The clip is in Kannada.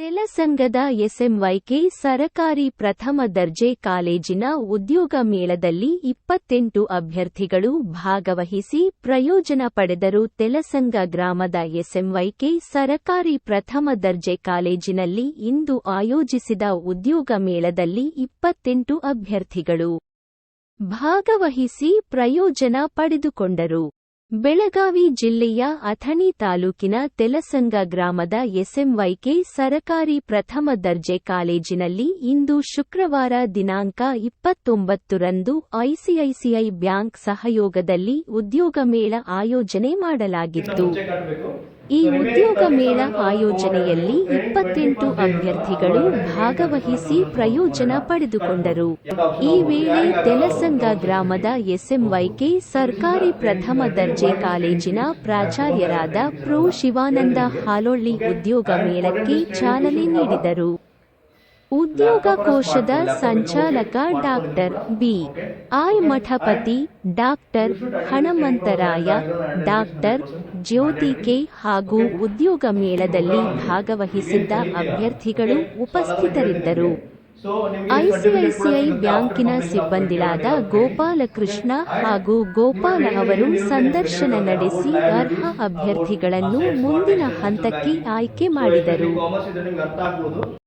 ತೆಲಸಂಗದ ಎಸ್ಎಂವೈಕೆ ಸರಕಾರಿ ಪ್ರಥಮ ದರ್ಜೆ ಕಾಲೇಜಿನ ಉದ್ಯೋಗ ಮೇಳದಲ್ಲಿ ಇಪ್ಪತ್ತೆಂಟು ಅಭ್ಯರ್ಥಿಗಳು ಭಾಗವಹಿಸಿ ಪ್ರಯೋಜನ ಪಡೆದರು. ತೆಲಸಂಗ ಗ್ರಾಮದ ಎಸ್ಎಂವೈಕೆ ಸರಕಾರಿ ಪ್ರಥಮ ದರ್ಜೆ ಕಾಲೇಜಿನಲ್ಲಿ ಇಂದು ಆಯೋಜಿಸಿದ ಉದ್ಯೋಗ ಮೇಳದಲ್ಲಿ ಇಪ್ಪತ್ತೆಂಟು ಅಭ್ಯರ್ಥಿಗಳು ಭಾಗವಹಿಸಿ ಪ್ರಯೋಜನ ಪಡೆದುಕೊಂಡರು. ಬೆಳಗಾವಿ ಜಿಲ್ಲೆಯ ಅಥಣಿ ತಾಲೂಕಿನ ತೆಲಸಂಗ ಗ್ರಾಮದ ಎಸ್ಎಂವೈಕೆ ಸರಕಾರಿ ಪ್ರಥಮ ದರ್ಜೆ ಕಾಲೇಜಿನಲ್ಲಿ ಇಂದು ಶುಕ್ರವಾರ ದಿನಾಂಕ ಇಪ್ಪತ್ತೊಂಬತ್ತರಂದು ಐಸಿಐಸಿಐ ಬ್ಯಾಂಕ್ ಸಹಯೋಗದಲ್ಲಿ ಉದ್ಯೋಗ ಮೇಳ ಆಯೋಜನೆ ಮಾಡಲಾಗಿತ್ತು. ಈ ಉದ್ಯೋಗ ಮೇಳ ಆಯೋಜನೆಯಲ್ಲಿ ಇಪ್ಪತ್ತೆಂಟು ಅಭ್ಯರ್ಥಿಗಳು ಭಾಗವಹಿಸಿ ಪ್ರಯೋಜನ ಪಡೆದುಕೊಂಡರು. ಈ ವೇಳೆ ತೆಲಸಂಗ ಗ್ರಾಮದ ಎಸ್ಎಂವೈಕೆ ಸರ್ಕಾರಿ ಪ್ರಥಮ ದರ್ಜೆ ಕಾಲೇಜಿನ ಪ್ರಾಚಾರ್ಯರಾದ ಪ್ರೊ ಶಿವಾನಂದ ಹಾಲೊಳ್ಳಿ ಉದ್ಯೋಗ ಮೇಳಕ್ಕೆ ಚಾಲನೆ ನೀಡಿದರು. ಉದ್ಯೋಗ ಕೋಶದ ಸಂಚಾಲಕ doctor B. I Mathapati, doctor Hanamantaraya, doctor Jyoti K. ಹಾಗೂ ಉದ್ಯೋಗ ಮೇಳದಲ್ಲಿ ಭಾಗವಹಿಸಿದ್ದ ಅಭ್ಯರ್ಥಿಗಳು ಉಪಸ್ಥಿತರಿದ್ದರು. ಐಸಿಐಸಿಐ ಬ್ಯಾಂಕಿನ ಸಿಬ್ಬಂದಿಗಳಾದ ಗೋಪಾಲಕೃಷ್ಣ ಹಾಗೂ ಗೋಪಾಲ ಅವರು ಸಂದರ್ಶನ ನಡೆಸಿ ಅರ್ಹ ಅಭ್ಯರ್ಥಿಗಳನ್ನು ಮುಂದಿನ ಹಂತಕ್ಕೆ ಆಯ್ಕೆ ಮಾಡಿದರು.